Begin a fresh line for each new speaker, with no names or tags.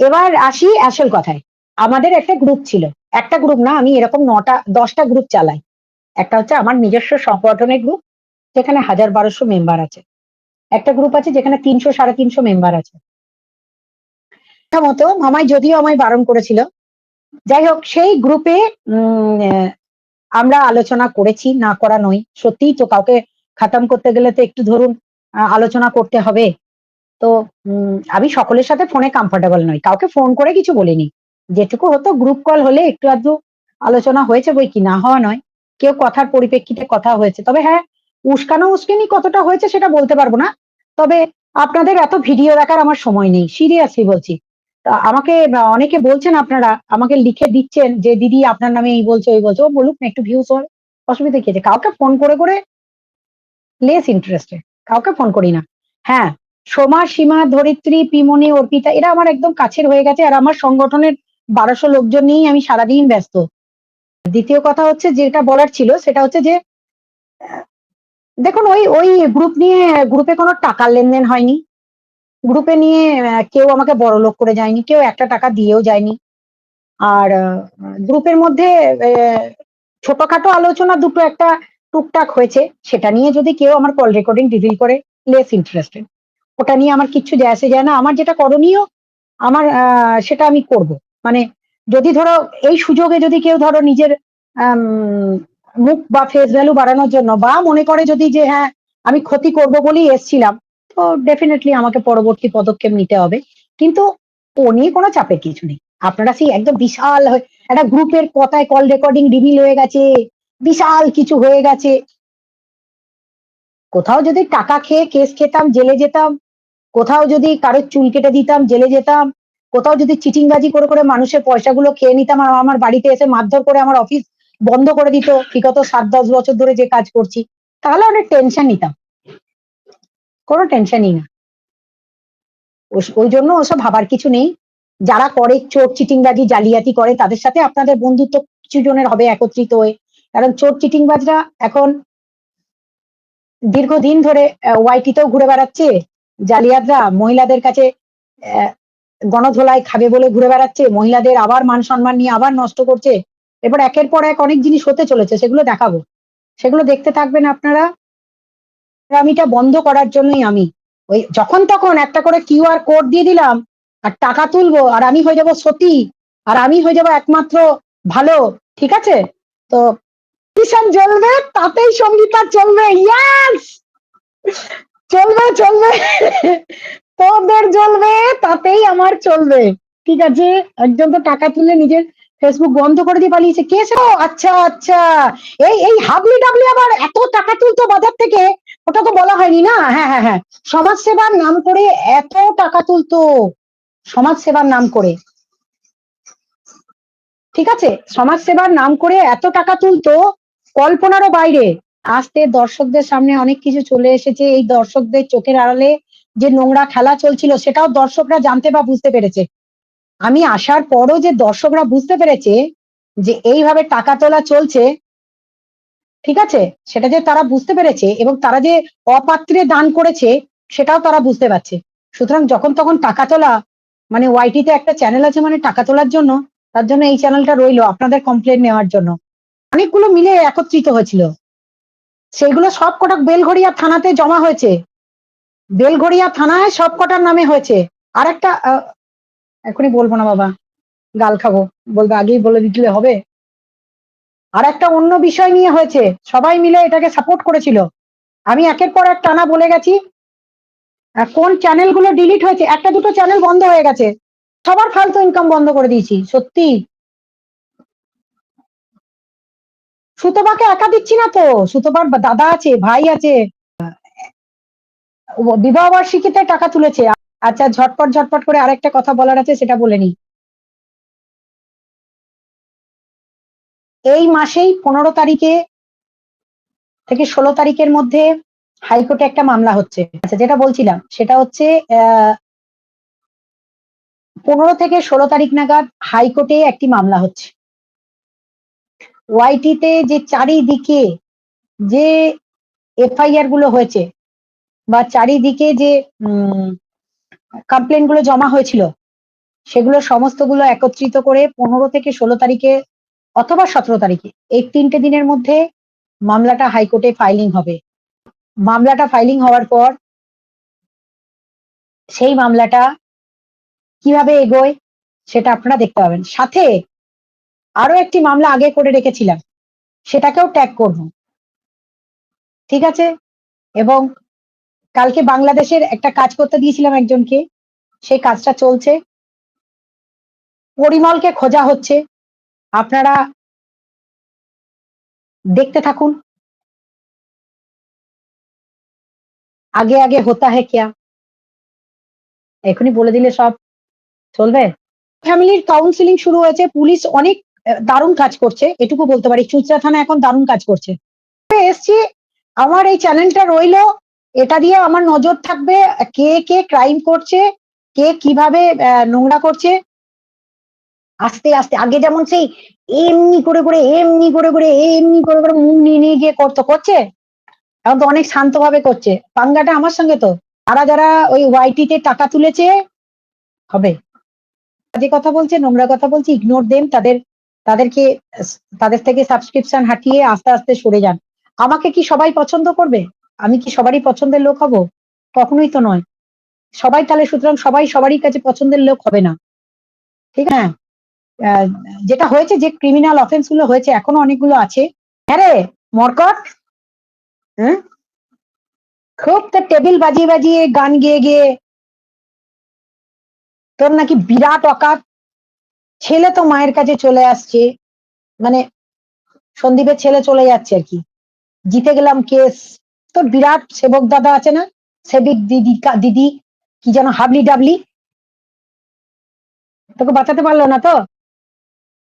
এবার আসি আসল কথায়। আমাদের একটা গ্রুপ ছিল। একটা গ্রুপ না, আমি এরকম নটা, দশটা গ্রুপ চালাই। একটা হচ্ছে আমার নিজস্ব সংগঠনের গ্রুপ যেখানে হাজার বারোশো মেম্বার আছে। একটা গ্রুপ আছে যেখানে তিনশো, সাড়ে তিনশো মেম্বার আছে। মতো মামাই যদিও আমায় বারণ করেছিল। যাই হোক, সেই গ্রুপে আমরা আলোচনা করেছি, না করা নই সত্যিই তো কাউকে খাতাম করতে গেলে তো একটু ধরুন আলোচনা করতে হবে। তো আমি সকলের সাথে ফোনে কমফোর্টেবল নই। কাউকে ফোন করে কিছু বলিনি। যেটুকু হতো গ্রুপ কল হলে একটু আধটু আলোচনা হয়েছে বই কি না হওয়া নয়। কেউ কথার পরিপ্রেক্ষিতে কথা হয়েছে। তবে হ্যাঁ উস্কানো উস্কানি কতটা হয়েছে সেটা বলতে পারব না। তবে আপনাদের এত ভিডিও দেখার আমার সময় নেই। সিরিয়াসলি বলছি। আমাকে, অনেকে বলছেন আপনারা, আমাকে লিখে দিচ্ছেন যে, দিদি, আপনার নামে এই বলছে, ওই বলছে। ও বলুক না একটু ভিউজ হয়, অসুবিধা কি আছে? কাউকে ফোন করে করে লেস ইন্টারেস্টেড কাউকে ফোন করি না। হ্যাঁ সোমা, সীমা, ধরিত্রী, পিমনি, অর্পিতা, এরা আমার একদম কাছের হয়ে গেছে আর আমার সংগঠনের বারোশো লোকজন নিয়েই আমি সারাদিন ব্যস্ত। দ্বিতীয় কথা হচ্ছে যেটা বলার ছিল সেটা হচ্ছে যে, দেখুন ওই ওই গ্রুপ নিয়ে গ্রুপে কোনো টাকার লেনদেন হয়নি। গ্রুপে নিয়ে কেউ আমাকে বড় লোক করে যায়নি, কেউ একটা টাকা দিয়েও যায়নি। আর গ্রুপের মধ্যে ছোটখাটো আলোচনা দুটো একটা টুকটাক হয়েছে, সেটা নিয়ে যদি কেউ আমার কল রেকর্ডিং রিভিল করে লেস ইন্টারেস্টেড ওটা নিয়ে আমার কিচ্ছু যায় আসে, যায় না। আমার যেটা করণীয়, আমার সেটা আমি করব। মানে যদি ধরো এই সুযোগে যদি কেউ ধরো নিজের মুখ বা ফেস ভ্যালু বাড়ানোর জন্য বা মনে করে যদি যে হ্যাঁ আমি ক্ষতি করব বলেই এসছিলাম, তো ডেফিনেটলি আমাকে পরবর্তী পদক্ষেপ নিতে হবে। কিন্তু ও নিয়ে কোনো চাপের কিছু নেই। আপনারা সেই একদম বিশাল একটা গ্রুপের কথায় কল রেকর্ডিং রিভিল হয়ে গেছে, বিশাল কিছু হয়ে গেছে। কোথাও যদি টাকা খেয়ে কেস খেতাম, জেলে যেতাম কোথাও যদি কারোর চুল কেটে দিতাম, জেলে যেতাম, কোথাও যদি চিটিংবাজি করে করে মানুষের পয়সাগুলো খেয়ে নিতাম, আর আমার বাড়িতে এসে মারধর করে আমার অফিস বন্ধ করে দিত বিগত সাত দশ বছর ধরে যে কাজ করছি, তাহলে অনেক টেনশন নিতাম। কোনো টেনশনই না। ওই জন্য ওসব ভাবার কিছু নেই। যারা করে চোর চিটিংবাজি, জালিয়াতি করে, তাদের সাথে আপনাদের বন্ধুত্ব কিছু জনের হবে একত্রিত হয়ে। কারণ চোর চিটিংবাজরা এখন দীর্ঘদিন ধরে ওয়াইটিতেও ঘুরে বেড়াচ্ছে জালিয়াতরা মহিলাদের কাছে গণধোলায় খাবে বলে ঘুরে বেড়াচ্ছে, মহিলাদের আবার মান সম্মান নিয়ে আবার নষ্ট করছে। এবার একের পর এক অনেক জিনিস হতে চলেছে, সেগুলো দেখাবো। সেগুলো দেখতে থাকবেন আপনারা। আমিটা বন্ধ করার জন্যই আমি। ওই যখন তখন একটা করে কিউআর কোড দিয়ে দিলাম, আর টাকা তুলবো, আর আমি হয়ে যাব সতী, আর আমি হয়ে যাব একমাত্র ভালো, ঠিক আছে? তো কিষান জ্বলবে, তাতেই সঙ্গীতা চলবে ইয়াস চলবে চলবে। তোদের জ্বলবে, তাতেই আমার চলবে। ঠিক আছে? একজন তো টাকা তুলে নিজের ফেসবুক বন্ধ করে দিয়ে পালিয়েছে। কে সে? আচ্ছা আচ্ছা। এই এই হাবলি ডাবলি আবার এত টাকা তুলতো বাজার থেকে? ওটা তো বলা হয়নি না? হ্যাঁ হ্যাঁ হ্যাঁ। সমাজ সেবার নাম করে এত টাকা তুলতো। সমাজ সেবার নাম করে। ঠিক আছে? সমাজ সেবার নাম করে এত টাকা তুলতো কল্পনারও বাইরে। আসতে দর্শকদের সামনে অনেক কিছু চলে এসেছে। এই দর্শকদের চোখের আড়ালে যে নোংরা খেলা চলছিল, সেটাও দর্শকরা জানতে বা বুঝতে পেরেছে। আমি আসার পরও যে দর্শকরা বুঝতে পেরেছে যে এইভাবে টাকা তোলা চলছে, ঠিক আছে? সেটা যে তারা বুঝতে পেরেছে এবং তারা যে অপাত্রে দান করেছে, সেটাও তারা বুঝতে পারছে। সুতরাং যখন তখন টাকা তোলা মানে ওয়াইটিতে একটা চ্যানেল আছে মানে টাকা তোলার জন্য, তার জন্য এই চ্যানেলটা রইল আপনাদের কমপ্লেন নেওয়ার জন্য। অনেকগুলো মিলে একত্রিত হয়েছিল। সেগুলো সব কটা বেলঘড়িয়া থানাতে জমা হয়েছে। বেলঘড়িয়া থানায় সব কটার নামে হয়েছে। আর একটা এখনই বলব না বাবা, গাল খাব। বলবে আগেই বলে দিলে হবে। আর একটা অন্য বিষয় নিয়ে হয়েছে। সবাই মিলে এটাকে সাপোর্ট করেছিল। আমি একের পর এক টানা বলে গেছি। কোন চ্যানেলগুলো ডিলিট হয়েছে? একটা দুটো চ্যানেল বন্ধ হয়ে গেছে। সবার ফালতু ইনকাম বন্ধ করে দিয়েছি। সত্যি। সুতোবাকে একা দিচ্ছি না তো। সুতোবার দাদা আছে, ভাই আছে। বিবাহ বার্ষিকীতে টাকা তুলেছে। আচ্ছা ঝটপট ঝটপট করে আরেকটা কথা বলার আছে, সেটা বলে নি এই মাসেই পনেরো তারিখে থেকে ষোলো তারিখের মধ্যে হাইকোর্টে একটা মামলা হচ্ছে। আচ্ছা যেটা বলছিলাম, সেটা হচ্ছে, আহ, পনেরো থেকে ষোলো তারিখ নাগাদ হাইকোর্টে একটি মামলা হচ্ছে। ওয়াইটিতে যে চারিদিকে যে এফআইআরগুলো হয়েছে বা চারিদিকে যে কমপ্লেনগুলো জমা হয়েছিল, সেগুলো সমস্তগুলো একত্রিত করে পনেরো থেকে ষোলো তারিখে অথবা সতেরো তারিখে, এই তিনটে দিনের মধ্যে মামলাটা হাইকোর্টে ফাইলিং হবে। মামলাটা ফাইলিং হওয়ার পর সেই মামলাটা কীভাবে এগোয় সেটা আপনারা দেখতে পাবেন। সাথে আরও একটি মামলা আগে করে রেখেছিলাম। সেটাকেও ট্যাগ করব। ঠিক আছে? এবং কালকে বাংলাদেশের একটা কাজ করতে দিয়েছিলাম একজনকে। সেই কাজটা চলছে। পরিমলকে খোঁজা হচ্ছে। আপনারা দেখতে থাকুন। আগে আগে হতা হে কিয়া? এখনই বলে দিলে সব চলবে। ফ্যামিলির কাউন্সিলিং শুরু হয়েছে। পুলিশ অনেক দারুণ কাজ করছে। এটুকু বলতে পারি। চুচরা থানা এখন দারুণ কাজ করছে। এসছি, আমার এই চ্যানেলটা রইল। এটা দিয়ে আমার নজর থাকবে কে কে ক্রাইম করছে, কে কীভাবে নোংরা করছে। আস্তে আস্তে, আগে যেমন সেই এমনি করে করে, এমনি করে করে, এমনি করে করে মুখ নিয়ে নিয়ে গিয়ে করতো, করছে? এখন তো অনেক শান্তভাবে করছে। পাঙ্গাটা আমার সঙ্গে তো। তারা যারা ওই ওয়াইটিতে টাকা তুলেছে, হবে। যে কথা বলছে, নোংরা কথা বলছে ইগনোর দেন তাদের তাদেরকে, তাদের থেকে সাবস্ক্রিপশন হাটিয়ে আস্তে আস্তে সরে যান। আমাকে কি সবাই পছন্দ করবে? আমি কি সবারই পছন্দের লোক হব? কখনোই তো নয়। সবাই তাহলে সুতরাং সবাই সবারই কাছে পছন্দের লোক হবে না। ঠিক হ্যাঁ যেটা হয়েছে, যে ক্রিমিনাল অফেন্সগুলো হয়েছে, এখনও অনেকগুলো আছে। হ্যাঁ রে, মরকট। হ্যাঁ? খুব তো টেবিল বাজিয়ে বাজিয়ে গান গেয়ে গেয়ে তোর নাকি বিরাট অকাত। ছেলে তো মায়ের কাছে চলে আসছে। মানে সন্দীপের ছেলে চলে যাচ্ছে আর কি। জিতে গেলাম কেস। তোর বিরাট সেবক দাদা আছে না? সেবিক দিদি দিদি, কি যেন হাবলি ডাবলি তোকে বাঁচাতে পারল না তো?